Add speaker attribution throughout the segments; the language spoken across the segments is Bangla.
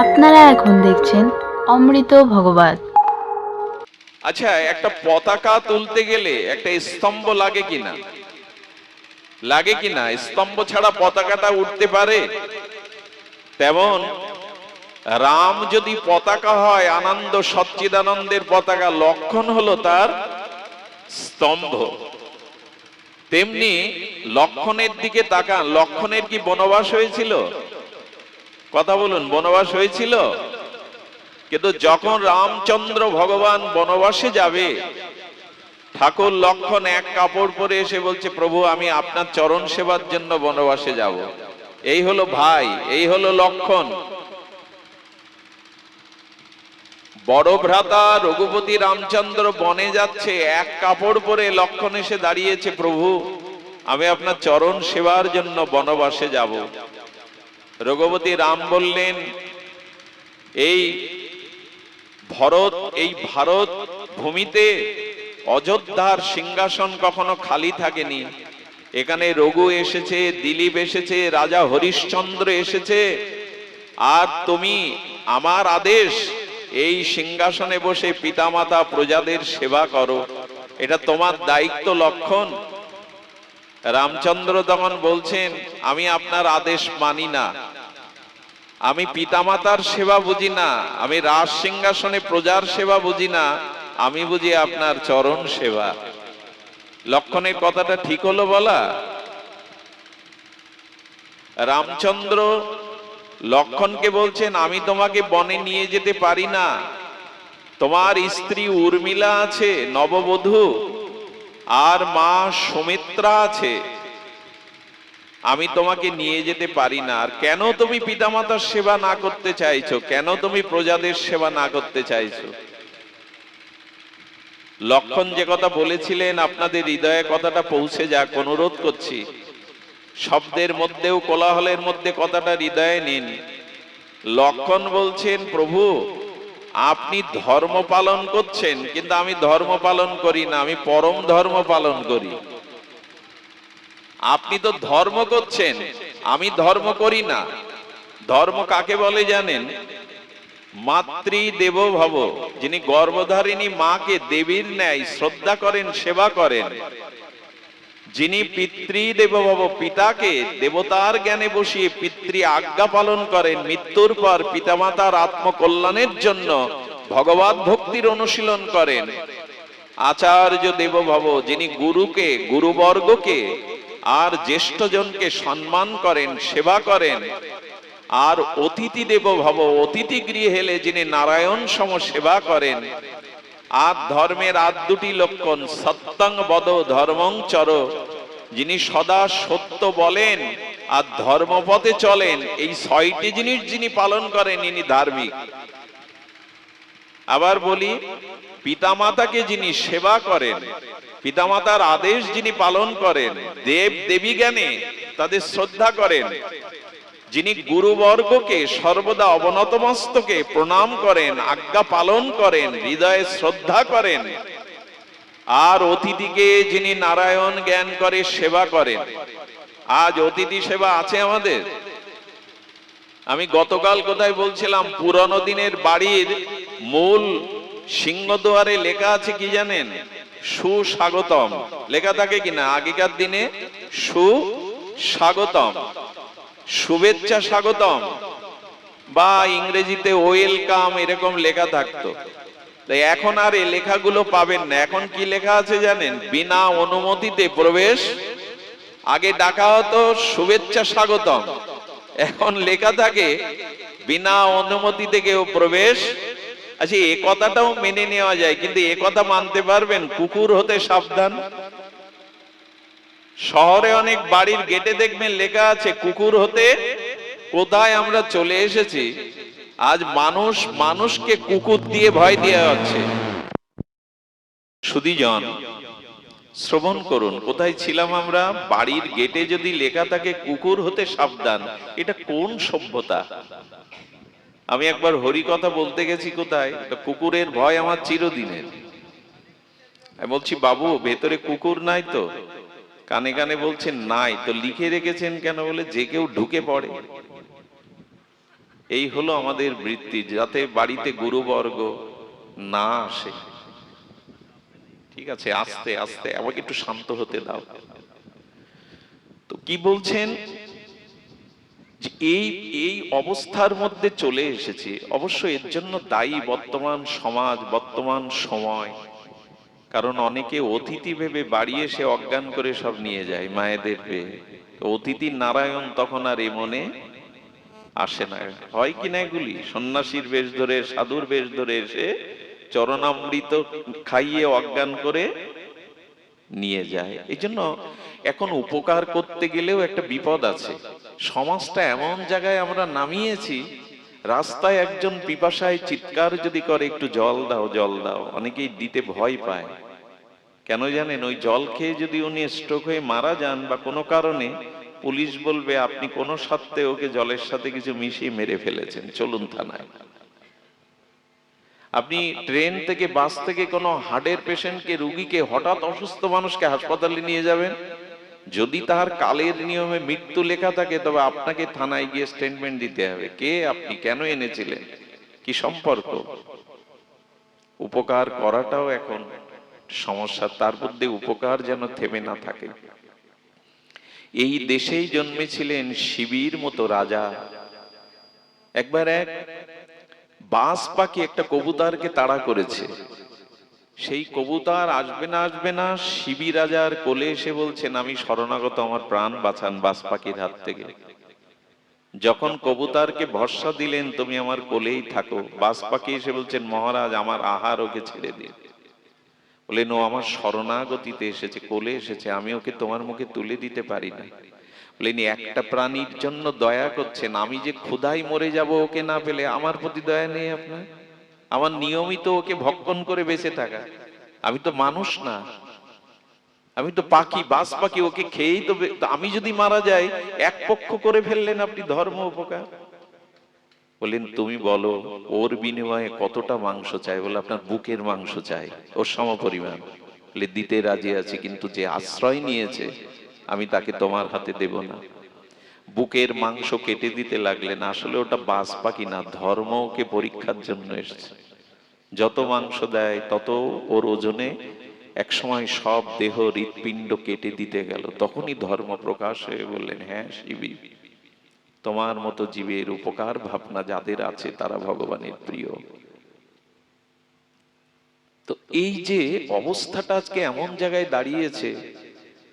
Speaker 1: আপনারা এখন দেখছেন অমৃত ভগবত।
Speaker 2: আচ্ছা একটা পতাকা তুলতে গেলে একটা স্তম্ভ লাগে কিনা? লাগে কিনা? স্তম্ভ ছাড়া পতাকাটা উঠতে পারে? তেমন, রাম যদি পতাকা হয়, আনন্দ, সচ্চিদানন্দের পতাকা লক্ষণ হলো তার স্তম্ভ। তেমনি লক্ষণের দিকে তাকান। লক্ষণের কি বনবাস হয়েছিল? কথা বলুন, বনবাস হয়েছিল? কিন্তু যখন রামচন্দ্র ভগবান বনবাসে যাবে, ঠাকুর লক্ষণ এক কাপড় পরে এসে বলছে, প্রভু, আমি আপনার চরণ সেবার জন্য বনবাসে যাব। এই হলো ভাই, এই হলো লক্ষণ। বড় ভ্রাতা রঘুপতি রামচন্দ্র বনে যাচ্ছে, এক কাপড় পরে লক্ষণ এসে দাঁড়িয়েছে, প্রভু, আমি আপনার চরণ সেবার জন্য বনবাসে যাব। রঘুপতি রাম বললেন, এই ভরত, এই ভারত ভূমিতে অযোধ্যার সিংহাসন কখনো খালি থাকেনি। এখানে রঘু এসেছে, দিলীপ এসেছে, রাজা হরিশ্চন্দ্র এসেছে। আর তুমি আমার আদেশ, এই সিংহাসনে বসে পিতামাতা প্রজাদের সেবা করো। এটা তোমার দায়িত্ব লক্ষণ। রামচন্দ্র তখন বলছেন, আমি আপনার আদেশ মানি না। আমি পিতামাতার সেবা বুঝি না, আমি রাজ সিংহাসনে প্রজার সেবা বুঝি না, আমি বুঝি আপনার চরণ সেবা। লক্ষণের কথাটা ঠিক হলো বলা? রামচন্দ্র লক্ষণকে বলছেন, আমি তোমাকে বনে নিয়ে যেতে পারি না। তোমার স্ত্রী উর্মিলা আছে, নববধূ, আর মা সুমিত্রা আছে। আমি তোমাকে নিয়ে যেতে পারি না। আর কেন তুমি পিতামাতার সেবা না করতে চাইছো? কেন তুমি প্রজাদের সেবা না করতে চাইছো? লক্ষণ যে কথা বলেছিলেন আপনাদের হৃদয়ে কথাটা পৌঁছে যাক অনুরোধ করছি। শব্দের মধ্যেও কোলাহলের মধ্যে কথাটা হৃদয়ে নিন। লক্ষণ বলছেন প্রভু আপনি ধর্ম পালন করছেন কিন্তু আমি ধর্ম পালন করি না আমি পরম ধর্ম পালন করি। আপনি তো ধর্ম করছেন, আমি ধর্ম করি না। ধর্ম কাকে বলে জানেন? মাতৃ দেব ভব, যিনি গর্ভধারিণী মাকে দেবীর ন্যায় শ্রদ্ধা করেন, সেবা করেন। যিনি পিতৃ দেব ভব পিতাকে দেবতার জ্ঞানে বসিয়ে পিতৃ আজ্ঞা পালন করেন, মৃত্যুর পর পিতামাতার আত্মকল্যাণের জন্য ভগবত ভক্তির অনুশীলন করেন। আচার্য দেব ভব, যিনি গুরুকে, গুরুবর্গকে আর জ্যেষ্ঠজনকে সম্মান করেন, সেবা করেন। আর অতিথি দেব ভব, অতিথি গৃহে এলে যিনি নারায়ণ সম সেবা করেন। আর ধর্মের আর দুটি লক্ষণ, সত্যং বদ, ধর্মং চর, যিনি সদা সত্য বলেন আর ধর্মপথে চলেন, এই ছয়টি জিনিস যিনি পালন করেন, ইনি ধার্মিক। আবার বলি, পিতামাতাকে যিনি সেবা করেন পিতামাতার আদেশ যিনি পালন করেন, দেব দেবী জ্ঞানে তাদের শ্রদ্ধা করেন। যিনি গুরুবর্গকে সর্বদা অবনত মস্তকে প্রণাম করেন, আজ্ঞা পালন করেন, হৃদয়ে শ্রদ্ধা করেন। আর অতিথিকে যিনি নারায়ণ জ্ঞান করে সেবা করেন। আজ অতিথি সেবা আছে আমাদের? আমি গতকাল কোথায় বলছিলাম, পুরনো দিনের বাড়ির মূল সিংহদুয়ারে লেখা আছে কি জানেন? সুস্বাগতম। লেখা থাকে কিনা? আগেকার দিনে সুস্বাগতম। শুভেচ্ছা স্বাগতম। বা ইংরেজিতে ওয়েলকাম এরকম লেখা থাকতো। তাই এখন আর এই লেখাগুলো পাবেন না। এখন কি লেখা আছে জানেন? বিনা অনুমতিতে প্রবেশ, আগে ডাকা হতো শুভেচ্ছা স্বাগতম। এখন লেখা থাকে, বিনা অনুমতিতে কেউ প্রবেশ আচ্ছা এ কথাটাও মেনে নেওয়া যায়, কিন্তু এ কথা মানতে পারবেন, কুকুর হতে সাবধান। শহরে অনেক বাড়ির গেটে দেখবেন লেখা আছে, কুকুর হতে কোথায় আমরা চলে এসেছি। আজ মানুষ, মানুষকে কুকুর দিয়ে ভয় দেওয়া হচ্ছে। সুদীজন শ্রবণ করুন, কোথায় ছিলাম আমরা? বাড়ির গেটে যদি লেখা থাকে, কুকুর হতে সাবধান, এটা কোন সভ্যতা? আমি একবার হরি কথা বলতে গেছি কোথায়? কুকুরের ভয় আমার চিরদিনের। আমি বলছি, বাবু, ভেতরে কুকুর নাই তো? কানে কানে বলছেন, নাই। তো লিখে রেখেছেন কেন বলে, যে কেউ ঢুকে পড়ে। এই হলো আমাদের বৃত্তি, যাতে বাড়িতে গুরুবর্গ না আসে। ঠিক আছে, আস্তে আস্তে আমাকে একটু শান্ত হতে দাও। তো কি বলছেন? এই এই অবস্থার মধ্যে চলে এসেছে। অবশ্য এর জন্য দায়ী বর্তমান সমাজ, বর্তমান সময়। কারণ অনেকে অতিথি ভেবে বাড়ি এসে অজ্ঞান করে সব নিয়ে যায়, মায়েদের পেয়ে। অতিথি নারায়ণ তখন আর এ মনে আসে না। হয় কি না এগুলি? সন্ন্যাসীর বেশ ধরে, সাধুর বেশ ধরে এসে চরণামৃত খাইয়ে অজ্ঞান করে নিয়ে যায়। এই জন্য এখন উপকার করতে গেলেও একটা বিপদ আছে। সমাজটা এমন জায়গায় আমরা নামিয়েছি, রাস্তায় একজন পিপাসায় চিৎকার যদি করে, একটু জল দাও জল দাও, অনেকেই দিতে ভয় পায়। কেন জানেন, ওই জল খেয়ে যদি উনি স্ট্রোক হয়ে মারা যান বা কোনো কারণে, পুলিশ বলবে, আপনি কোনো সত্ত্বে ওকে জলের সাথে কিছু মিশিয়ে মেরে ফেলেছেন, চলুন থানায়। আপনি ট্রেন থেকে বাস থেকে কোনো হার্টের পেশেন্টকে, রুগীকে, হঠাৎ অসুস্থ মানুষকে হাসপাতালে নিয়ে যাবেন? যদি তার কালের নিয়মে মৃত্যু লেখা থাকে, তবে আপনাকে থানায় গিয়ে স্টেটমেন্ট দিতে হবে। কে, আপনি কেন এনেছিলেন? কি সম্পর্ক? উপকার করাটাও এখন সমস্যা। তার মধ্যে উপকার যেন থেমে না থাকে। এই দেশেই জন্মেছিলেন শিবির মতো রাজা। একবার এক বাস পাখি একটা কবুতারকে তাড়া করেছে। সেই কবুতার আসবে না আসবে না শিবি রাজার কোলে এসে বলছেন আমি শরণাগত আমার প্রাণ, বাঁচান বাস পাখির হাত থেকে। যখন কবুতারকে ভরসা দিলেন, তুমি আমার কোলেই থাকো। বাস পাখি এসে বলছেন, মহারাজ, আমার আহার ওকে ছেড়ে দিন বলেন ও আমার শরণাগতিতে এসেছে, কোলে এসেছে, আমি ওকে তোমার মুখে তুলে দিতে পারি না। বলেন একটা প্রাণীর জন্য দয়া করছেন, আমি যে ক্ষুধাই মরে যাব ওকে না পেলে আমার প্রতি দয়া নেই আপনার? আমার নিয়মিত ওকে ভক্ষণ করে বেঁচে থাকা। আমি তো মানুষ না। আমি তো পাখি, বাস পাখি, ওকে খেয়েই তো আমি যদি মারা যাই, এক পক্ষ করে ফেললেন আপনি, ধর্ম উপকার? বললেন, তুমি বলো, ওর বিনিময়ে কতটা মাংস চাই? বলে, আপনার বুকের মাংস চাই, ওর সম পরিমাণ বলে, দিতে রাজি আছি, কিন্তু যে আশ্রয় নিয়েছে আমি তাকে তোমার হাতে দেব না। বুকের মাংস কেটে দিতে লাগলেন আসলে ওটা বাস পাখি না ধর্ম ওকে পরীক্ষার জন্য এসেছে। যত মাংস দেয়, তত ওর ওজনে একসময় সব দেহ হৃৎপিণ্ড কেটে দিতে গেল। তখনই ধর্ম প্রকাশ হয়ে বললেন হ্যাঁ শিবী, তোমার মতো জীবের উপকার ভাবনা যাদের আছে তারা ভগবানের প্রিয়। তো এই যে অবস্থাটা আজকে এমন জায়গায় দাঁড়িয়েছে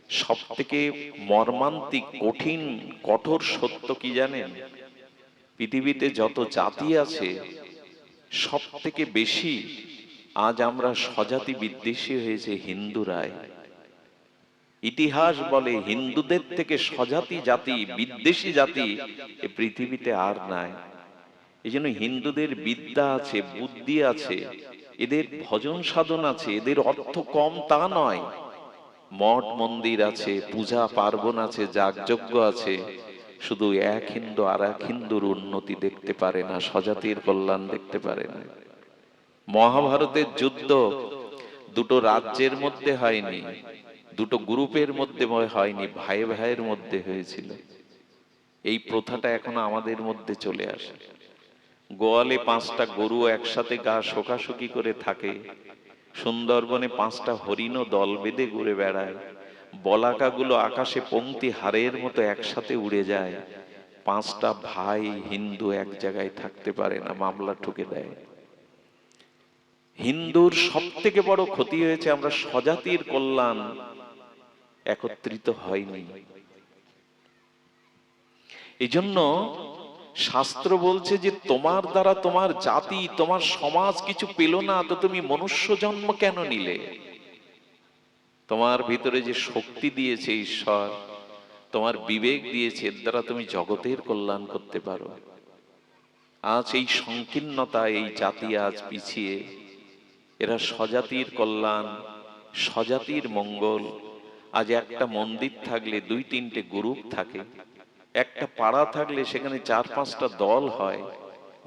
Speaker 2: সব থেকে মর্মান্তিক, কঠিন, কঠোর সত্য কি জানেন? পৃথিবীতে যত জাতি আছে সব থেকে বেশি আজ আমরা স্বজাতি বিদ্বেষী হয়েছে হিন্দুরাই ইতিহাস বলে হিন্দুদের থেকে স্বজাতি জাতি, বিদ্বেষী জাতি এ পৃথিবীতে আর নাই। এই জন্য হিন্দুদের বিদ্যা আছে, বুদ্ধি আছে, এদের ভজন সাধন আছে, এদের অর্থ কম তা নয়। মঠ মন্দির আছে, পূজা পার্বণ আছে, যাগযজ্ঞ আছে। শুধু এক হিন্দু আর এক হিন্দুর উন্নতি দেখতে পারে না, স্বজাতির কল্যাণ দেখতে পারে না। মহাভারতের যুদ্ধ দুটো রাজ্যের মধ্যে হয়নি, দুটো গ্রুপের মধ্যে হয়নি, ভাই ভাইয়ের মধ্যে হয়েছিল। এই প্রথাটা এখন আমাদের মধ্যে চলে আসে। গোয়ালে পাঁচটা গরু একসাথে গা শোকাশুকি করে থাকে সুন্দরবনে পাঁচটা হরিণও দল বেঁধে ঘুরে বেড়ায়। বলাকাগুলো আকাশে পংক্তি হারের মতো একসাথে উড়ে যায়। পাঁচটা ভাই হিন্দু এক জায়গায় থাকতে পারে না, মামলা ঠুকে দেয়। হিন্দুর সব থেকে বড় ক্ষতি হয়েছে আমরা স্বজাতির কল্যাণ একত্রিত হয়নি। এই জন্য শাস্ত্র বলছে যে তোমার দ্বারা তোমার জাতি, তোমার সমাজ কিছু পেল না, তো তুমি মনুষ্য জন্ম কেন নিলে? তোমার ভিতরে যে শক্তি দিয়েছে ঈশ্বর, তোমার বিবেক দিয়েছে দ্বারা তুমি জগতের কল্যাণ করতে পারো। আজ এই সংকীর্ণতা, এই জাতি আজ পিছিয়ে। এরা স্বজাতির কল্যাণ, স্বজাতির মঙ্গল। আজ একটা মন্দির থাকলে দুই তিনটে গ্রুপ থাকে। একটা পাড়া থাকলে সেখানে চার পাঁচটা দল হয়।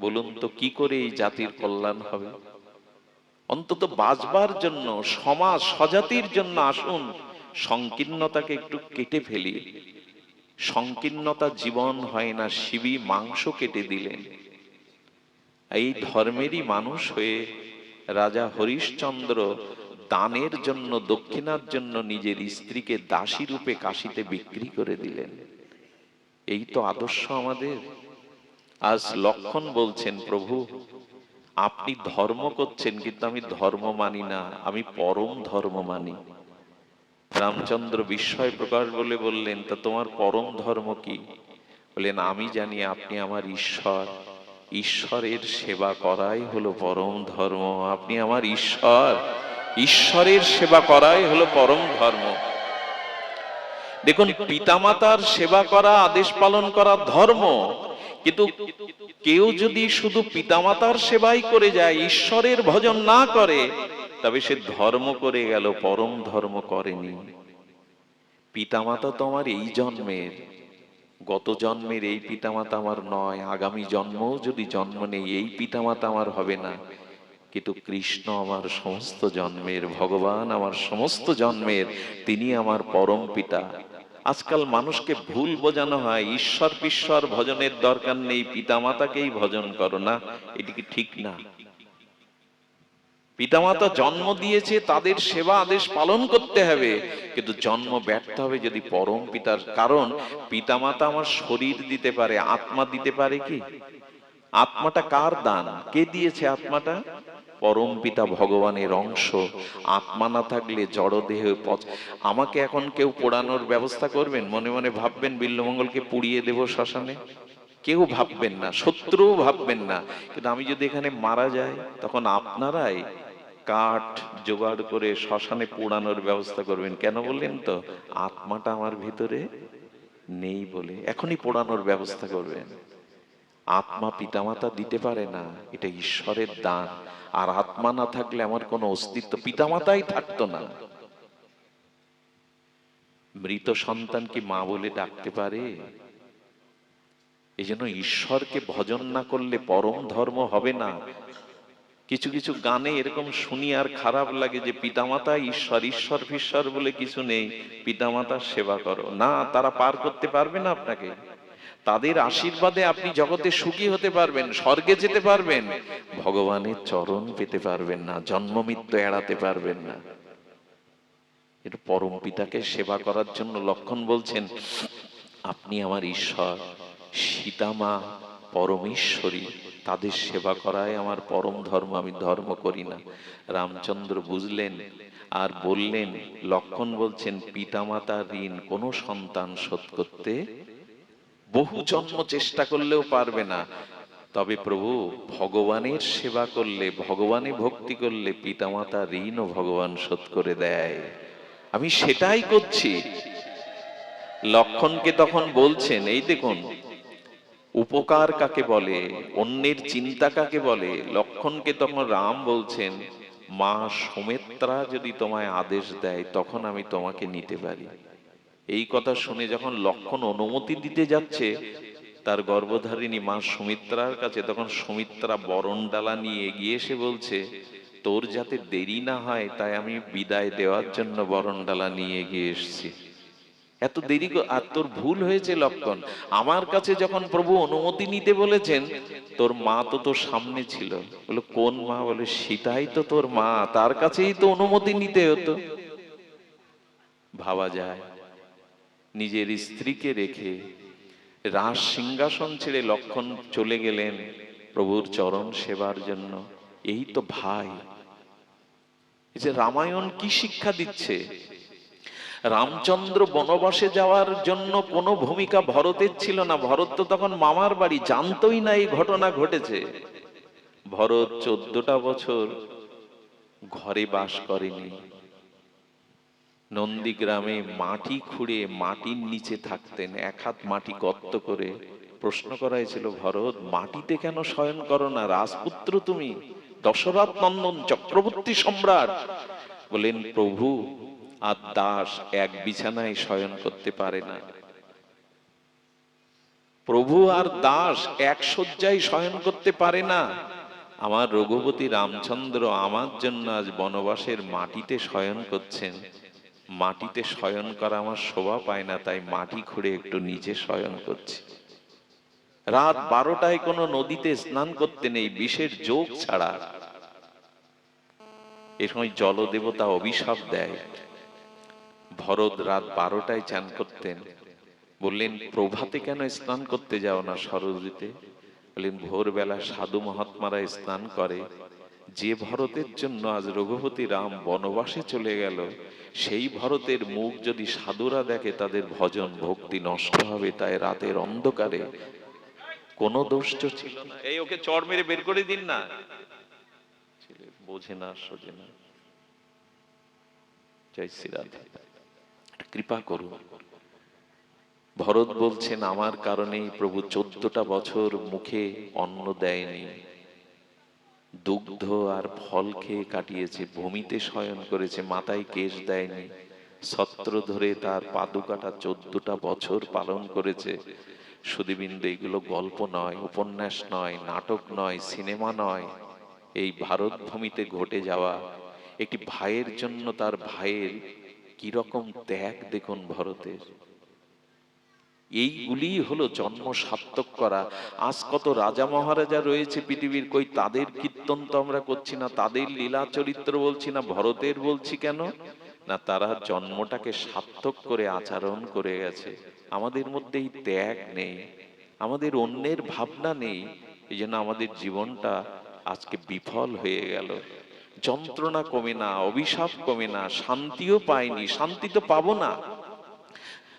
Speaker 2: বলুন তো কি করে এই জাতির কল্যাণ হবে? অন্তত বাঁচবার জন্য, সমাজ স্বজাতির জন্য আসুন, সংকীর্ণতাকে একটু কেটে ফেলি। সংকীর্ণতা জীবন হয় না, শিবি মাংস কেটে দিলেন। এই ধর্মেরই মানুষ হয়ে রাজা হরিশ্চন্দ্র দানের জন্য, দক্ষিণার জন্য নিজের স্ত্রীকে দাসী রূপে কাশিতে বিক্রি করে দিলেন। এই তো আদর্শ আমাদের। আজ লক্ষণ বলছেন, প্রভু, আপনি ধর্ম করছেন, কিন্তু আমি ধর্ম মানি না, আমি পরম ধর্ম মানি। রামচন্দ্র বিস্ময় প্রকাশ বলে বললেন, তা তোমার পরম ধর্ম কি? বললেন, আমি জানি আপনি আমার ঈশ্বর। ঈশ্বরের সেবা করাই হলো পরম ধর্ম। আপনি আমার ঈশ্বর। ঈশ্বরের সেবা করাই হলো পরম ধর্ম। দেখুন, পিতামাতার সেবা করা, আদেশ পালন করা ধর্ম, কিন্তু কেউ যদি শুধু পিতামাতার সেবাই করে যায়, ঈশ্বরের ভজন না করে, তবে সে ধর্ম করে গেল, পরম ধর্ম করেনি। পিতামাতা তো আমার এই জন্মের, গত জন্মের এই পিতামাতা আমার নয়, আগামী জন্মও যদি জন্ম নেই, এই পিতামাতা আমার হবে না। কিন্তু কৃষ্ণ আমার সমস্ত জন্মের, ভগবান আমার সমস্ত জন্মের, তিনি আমার পরম পিতা। আজকাল মানুষকে ভুল বোঝানো হয়, ঈশ্বর পিশ্বর ভজনের দরকার নেই, পিতামাতাকেই ভজন করো না, এটি কি ঠিক না? পিতামাতা জন্ম দিয়েছে, তাদের সেবা আদেশ পালন করতে হবে, কিন্তু জন্ম ব্যর্থ হবে যদি পরম পিতার কারণ পিতামাতা আমার শরীর দিতে পারে, আত্মা দিতে পারে কি? আত্মাটা কার দান? কে দিয়েছে আত্মাটা? পরম পিতা ভগবানের অংশ। আত্মা না থাকলে জড় পচ- আমাকে এখন কেউ পোড়ানোর ব্যবস্থা করবেন? মনে মনে ভাববেন বিল্লমঙ্গলকে পুড়িয়ে দেব শ্মশানে? কেউ ভাববেন না, শত্রুও ভাববেন না। কিন্তু আমি যদি এখানে মারা যাই, তখন আপনারাই কাঠ জোগাড় করে শ্মশানে পোড়ানোর ব্যবস্থা করবেন। কেন বললেন তো? আত্মাটা আমার ভিতরে নেই বলে। এখনই পোড়ানোর ব্যবস্থা করবেন। আত্মা পিতামাতা দিতে পারে না, এটা ঈশ্বরের দান। আর আত্মা না থাকলে আমার কোনো অস্তিত্ব পিতামাতাই থাকতো না। মৃত সন্তান কি মা বলে ডাকতে পারে? এই জন্য ঈশ্বরকে ভজন না করলে পরম ধর্ম হবে না। কিছু কিছু গানে এরকম শুনি আর খারাপ লাগে যে, পিতামাতা ঈশ্বর ঈশ্বর ফিশ্বর বলে কিছু নেই, পিতামাতার সেবা করো। না, তারা পার করতে পারবে না আপনাকে। তাদের আশীর্বাদে আপনি জগতে সুখী হতে পারবেন, স্বর্গে যেতে পারবেন। ভগবানের চরণ পেতে পারবেন না, জন্ম মৃত্যু এড়াতে পারবেন না। এর পরম পিতাকে সেবা করার জন্য লক্ষণ বলছেন, আপনি আমার ঈশ্বর সীতামা পরমেশ্বরী, তাদের সেবা করায় আমার পরম ধর্ম, আমি ধর্ম করি না। রামচন্দ্র বুঝলেন আর বললেন, লক্ষণ বলছেন পিতামাতার ঋণ কোনো সন্তান শোধ করতে বহু জন্ম চেষ্টা করলেও পারবে না। তবে প্রভু, ভগবানের সেবা করলে, ভগবানে ভক্তি করলে পিতামাতা ঋণও ভগবান শোধ করে দেয়। আমি সেটাই করছি। লক্ষণকে তখন বলছেন, এই দেখুন, উপকার কাকে বলে, অন্যের চিন্তা কাকে বলে? লক্ষণকে তখন রাম বলছেন, মা সুমিত্রা যদি তোমায় আদেশ দেয়, তখন আমি তোমাকে নিতে পারি। এই কথা শুনে যখন লক্ষণ অনুমতি দিতে যাচ্ছে, তার গর্ভধারিণী মা সুমিত্রার কাছে তখন সুমিত্রা বরণ ডালা নিয়ে এগিয়ে এসে বলছে, তোর যাতে দেরি না হয়, তাই আমি বিদায় দেওয়ার জন্য বরণ ডালা নিয়ে এগিয়ে এসেছি। এত দেরি আর তোর ভুল হয়েছে লক্ষণ। আমার কাছে যখন প্রভু অনুমতি নিতে বলেছেন, তোর মা তো তোর সামনে ছিল। বলে, কোন মা? বলে, সীতাই তো তোর মা, তার কাছেই তো অনুমতি নিতে হতো। ভাবা যায়। নিজের স্ত্রীকে রেখে রাজ সিংহাসন ছেড়ে লক্ষণ চলে গেলেন প্রভুর চরণ সেবার জন্য। এই তো ভাই। যে রামায়ণ কি শিক্ষা দিচ্ছে? রামচন্দ্র বনবাসে যাওয়ার জন্য কোনো ভূমিকা ভরতের ছিল না। ভরত তো তখন মামার বাড়ি, জানতই না এই ঘটনা ঘটেছে। ভরত চোদ্দটা বছর ঘরে বাস করেনি। নন্দীগ্রামে মাটি খুঁড়ে মাটির নিচে থাকতেন, এক হাত মাটি গর্ত করে। প্রশ্ন করা হয়েছিল ভরত, মাটিতে কেন শয়ন করো না? রাজপুত্র তুমি, দশরথ নন্দন, চক্রবর্তী সম্রাট। বলেন প্রভু, আর দাস এক বিছানায় শয়ন করতে পারে না। প্রভু আর দাস এক শয্যায় শয়ন করতে পারে না। আমার রঘুপতি রামচন্দ্র আমার জন্য আজ বনবাসের মাটিতে শয়ন করছেন। মাটিতে শয়ন করা আমার শোভা পায় না, তাই মাটি খুঁড়ে একটু নিচে শয়ন করছি। রাত বারোটায় কোনো নদীতে স্নান করতে নেই, বিষের যোগ ছাড়া। এ সময় জলদেবতা অভিশাপ দেয়। ভরত রাত বারোটায় চান করতেন। বললেন, প্রভাতে কেন স্নান করতে যাও না সরস্বতীতে বললেন, ভোরবেলা সাধু মহাত্মারা স্নান করে। যে ভরতের জন্য আজ রঘুপতি রাম বনবাসে চলে গেল, সেই ভরতের মুখ যদি সাধুরা দেখে, তাদের ভজন ভক্তি নষ্ট হবে, তাই রাতের অন্ধকারে কোনো দোষ ছিল না। এই ওকে চড় মেরে বের করে দিন না। ছেলে বোঝে না, সোজে না। জয় শ্রী রাধে। একটা কৃপা করুন। ভরত বলছেন, আমার কারণেই প্রভু চোদ্দটা বছর মুখে অন্ন দেয়নি। দুগ্ধ আর ফল খেয়ে কাটিয়েছে, ভূমিতে শয়ন করেছে, মাথায় কেশ দেয়নি। ছত্র ধরে তার পাদুকাটা চোদ্দটা বছর পালন করেছে। সুদীবিন্দু, এগুলো গল্প নয়, উপন্যাস নয়, নাটক নয়, সিনেমা নয়। এই ভারত ভূমিতে ঘটে যাওয়া একটি ভাইয়ের জন্য তার ভাইয়ের কীরকম ত্যাগ দেখুন ভরতের। এইগুলি হলো জন্ম সার্থক করা। আজ কত রাজা মহারাজা রয়েছে পৃথিবীর, কই তাদের কীর্তন তো আমরা করছি না, তাদের লীলা চরিত্র বলছি না, ভরতের বলছি কেন? না, তারা জন্মটাকে সার্থক করে, আচরণ করে গেছে। আমাদের মধ্যে এই ত্যাগ নেই, আমাদের অন্যের ভাবনা নেই এই জন্য আমাদের জীবনটা আজকে বিফল হয়ে গেল। যন্ত্রণা কমে না, অভিশাপ কমে না, শান্তিও পাইনি, শান্তি তো পাবো না।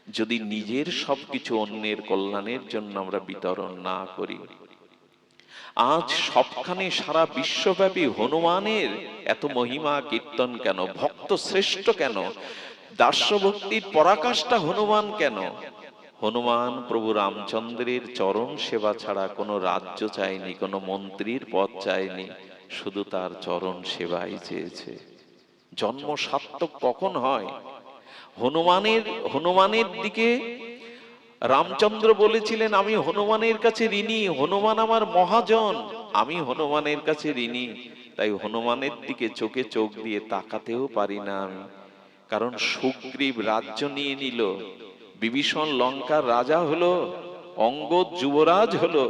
Speaker 2: যদি নিজের সবকিছু অন্যের কল্যাণের জন্য আমরা বিতরণ না করি। আজ সবখানে সারা বিশ্বব্যাপী হনুমানের এত মহিমা, কীর্তন কেন? ভক্ত শ্রেষ্ঠ কেন? দাস্যভক্তির পরাকাষ্ঠা হনুমান কেন? হনুমান প্রভু রামচন্দ্রের চরণ সেবা ছাড়া কোনো রাজ্য চায়নি, কোনো মন্ত্রীর পদ চায়নি, শুধু তার চরণ সেবাই চেয়েছে। জন্ম সার্থক কখন হয়? হনুমানের হনুমানের দিকে রামচন্দ্র বলেছিলেন, আমি হনুমানের কাছে ঋণী, হনুমান আমার মহাজন, আমি হনুমানের কাছে ঋণী। তাই হনুমানের দিকে চোখে চোখ দিয়ে তাকাতেও পারি না আমি। কারণ সুগ্রীব রাজ্য নিয়ে নিল, বিভীষণ লঙ্কার রাজা হলো, অঙ্গদ যুবরাজ হলো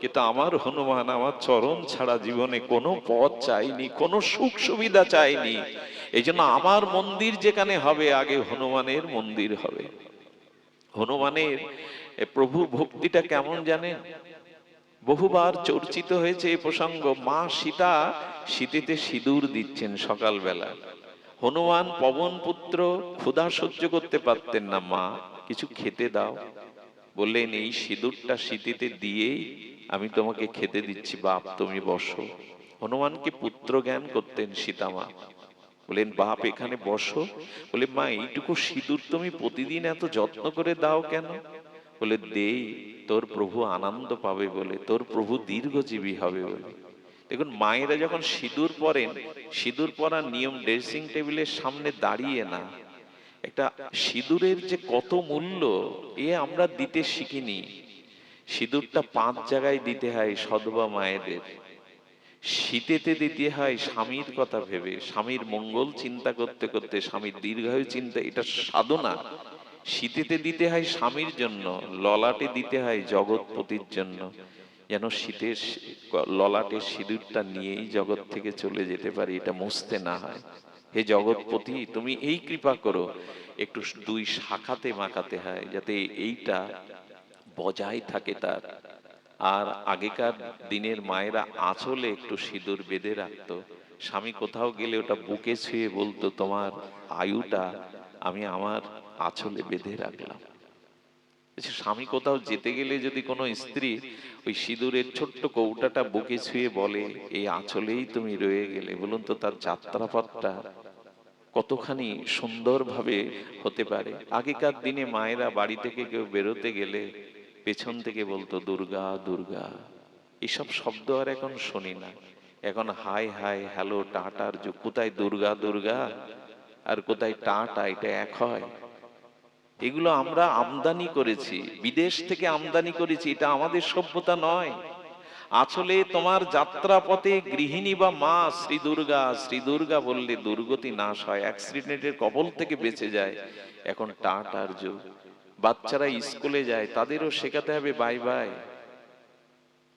Speaker 2: কিন্তু আমার হনুমান, আমার চরণ ছাড়া জীবনে কোনো পথ চাইনি, কোনো সুখ সুবিধা চাইনি। এই জন্য আমার মন্দির যেখানে হবে, আগে হনুমানের মন্দির হবে। হনুমানের প্রভু ভক্তিটা কেমন জানেন? বহুবার চর্চিত হয়েছে এই প্রসঙ্গ, মা সীতা শীতেতে সিঁদুর দিচ্ছেন সকালবেলা। হনুমান পবন পুত্র ক্ষুধা সহ্য করতে পারতেন না, মা, কিছু খেতে দাও। বললেন, এই সিঁদুরটা শীতিতে দিয়েই আমি তোমাকে খেতে দিচ্ছি, বাপ, তুমি বসো। হনুমানকে পুত্র জ্ঞান করতেন সীতামা। বলেন বাপ, এখানে বসো। বলে, মা, এইটুকু সিঁদুর তুমি প্রতিদিন এত যত্ন করে দাও কেন? বলে দেই তোর প্রভু আনন্দ পাবে বলে, তোর প্রভু দীর্ঘজীবী হবে বলে। দেখুন, মায়েরা যখন সিঁদুর পরেন, সিঁদুর পরার নিয়ম ড্রেসিং টেবিলের সামনে দাঁড়িয়ে না। একটা সিঁদুরের যে কত মূল্য, এ আমরা দিতে শিখিনি। সিঁদুরটা পাঁচ জায়গায় দিতে হয় সদবা মায়েদের। শীতেতে দিতে হয় স্বামীর কথা ভেবে। স্বামীর মঙ্গল চিন্তা করতে করতে স্বামীর দীর্ঘায়ু চিন্তা, এটা সাধনা। শীতেতে দিতে হয় স্বামীর জন্য, ললাটে দিতে হয় জগৎপতির জন্য। যেন শীতের ললাটের সিঁদুরটা নিয়েই জগৎ থেকে চলে যেতে পারি, এটা মুছতে না হয়। হে জগৎপতি, তুমি এই কৃপা করো, একটু দুই শাখাতে মাখাতে হয়, যাতে এইটা বজায় থাকে তার। আর আগেকার দিনের মায়েরা আঁচলে একটু সিঁদুর বেঁধে রাখতো। স্বামী কোথাও গেলে ওটা বুকে ছুঁয়ে বলতো, তোমার আয়ুটা আমি আমার আঁচলে বেঁধে রাখলাম। স্বামী কোথাও যেতে গেলে যদি কোনো স্ত্রী ওই সিঁদুরের ছোট্ট কৌটাটা বুকে ছুঁয়ে বলে, এই আঁচলেই তুমি রয়ে গেলে। বলুন তো তার যাত্রাপথটা কতখানি সুন্দরভাবে হতে পারে। আগেকার দিনে মায়েরা বাড়ি থেকে কেউ বেরোতে গেলে পেছন থেকে বলতো, দুর্গা দুর্গা। এসব শব্দ আর এখন শুনি না। এখন হাই হাই, হ্যালো, টাটার যুগ। কোথায় দুর্গা দুর্গা? আর কোথায় টাটা? এটা এক হয়। এগুলো আমরা আমদানি করেছি। বিদেশ থেকে আমদানি করেছি। এটা আমাদের সভ্যতা নয়। আসলে তোমার যাত্রা পথে গৃহিণী বা মা, শ্রী দুর্গা শ্রী দুর্গা বললে দুর্গতি নাশ হয়। অ্যাক্সিডেন্টের কবল থেকে বেঁচে যায়। এখন টাটার যুগ। বাচ্চারা স্কুলে যায়, তাদেরও শেখাতে হবে, বাই বাই।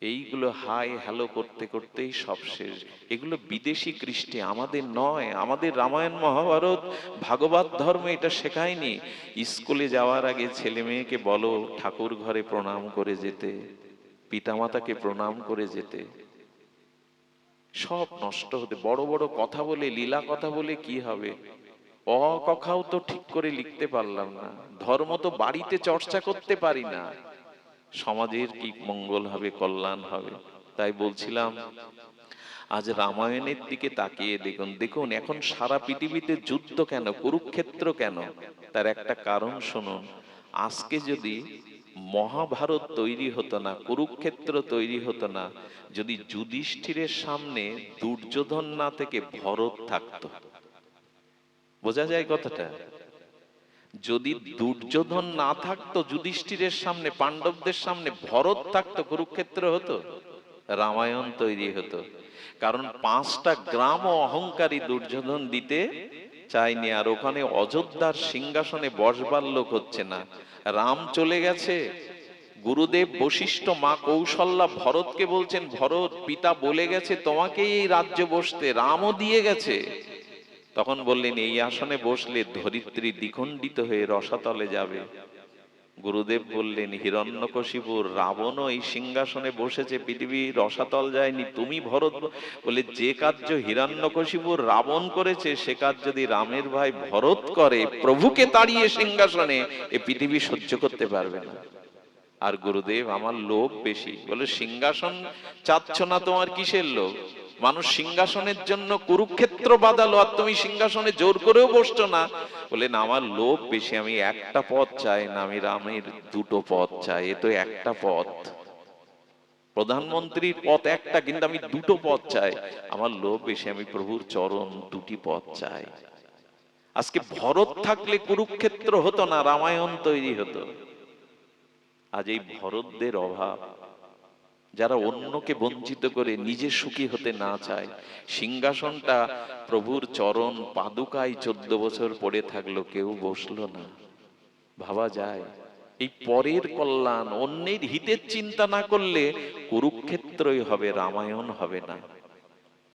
Speaker 2: এইগুলো হাই হ্যালো করতে করতেই সব শেষ। এগুলো বিদেশি কৃষ্টি, আমাদের নয়, আমাদের রামায়ণ মহাভারত, ভাগবত ধর্ম এটা শেখায়নি। স্কুলে যাওয়ার আগে ছেলে মেয়েকে বলো, ঠাকুর ঘরে প্রণাম করে যেতে, পিতামাতাকে প্রণাম করে যেতে। সব নষ্ট হতে, বড় বড় কথা বলে, লীলা কথা বলে কি হবে? অ তো ঠিক করে লিখতে পারলাম না। ধর্ম তো বাড়িতে চর্চা করতে পারি না। সমাজের কি মঙ্গল হবে, কল্যাণ হবে, তাই বলছিলাম, আজ রামায়ণের দিকে তাকিয়ে দেখুন। দেখুন, এখন সারা পৃথিবীতে যুদ্ধ কেন, কুরুক্ষেত্র কেন? তার একটা কারণ শুনুন, আজকে যদি মহাভারত তৈরি হতো না, কুরুক্ষেত্র তৈরি হতো না, যদি যুধিষ্ঠিরের সামনে দুর্যোধন না থেকে ভরত থাকতো বোঝা যায় কথাটা? যদি দুর্যোধন না থাকতো, যুধিষ্ঠিরের সামনে, পাণ্ডবদের সামনে ভরত থাকতো, কুরুক্ষেত্র হতো, রামায়ণ তৈরি হতো। কারণ পাঁচটা গ্রাম অহংকারী দুর্যোধন দিতে চাইনি আর ওখানে অযোধ্যার সিংহাসনে বসবার লোক হচ্ছে না। রাম চলে গেছে। গুরুদেব বশিষ্ঠ মা কৌশল্যা ভরতকে বলছেন, ভরত, পিতা বলে গেছে তোমাকেই এই রাজ্য বসতে, রামও দিয়ে গেছে। তখন বললেন, এই আসনে বসলে ধরিত্রী দ্বিখণ্ডিত হয়ে রসাতলে যাবে। গুরুদেব বললেন, হিরণ্যকশিপুর রাবণও এই সিংহাসনে বসেছে পৃথিবী রসাতল যায়নি, তুমি ভরত বলে, যে কার্য হিরণ্যকশিপুর রাবণ করেছে, সে কাজ যদি রামের ভাই ভরত করে, প্রভুকে তাড়িয়ে সিংহাসনে, এ পৃথিবী সহ্য করতে পারবে না। আর গুরুদেব, আমার লোভ বেশি। বলে, সিংহাসন চাচ্ছ না তোমার কিসের লোভ? মানুষ সিংহাসনের জন্য কুরুক্ষেত্র বাদালো আর তুমি সিংহাসনে জোর করেও বসছো না। বলে, না, আমার লোভ বেশি, আমি একটা পথ চাই না, আমি রামের দুটো পথ চাই, এ তো একটা পথ। প্রধানমন্ত্রীর পথ একটা, কিন্তু আমি দুটো পথ চাই। আমার লোভ বেশি, আমি প্রভুর চরণ দুটি পথ চাই। আজকে ভরত থাকলে কুরুক্ষেত্র হতো না, রামায়ণ তৈরি হতো। আজ এই ভরতদের অভাব। যারা অন্যকে বঞ্চিত করে নিজে সুখী হতে না চায়, সিংহাসনটা প্রভুর চরণ পাদুকায় চোদ্দ বছর পড়ে থাকল, কেউ বসল না। ভাবা যায়, এই পরের কল্যাণ অন্যের হিতের চিন্তা না করলে কুরুক্ষেত্রই হবে, রামায়ণ হবে না।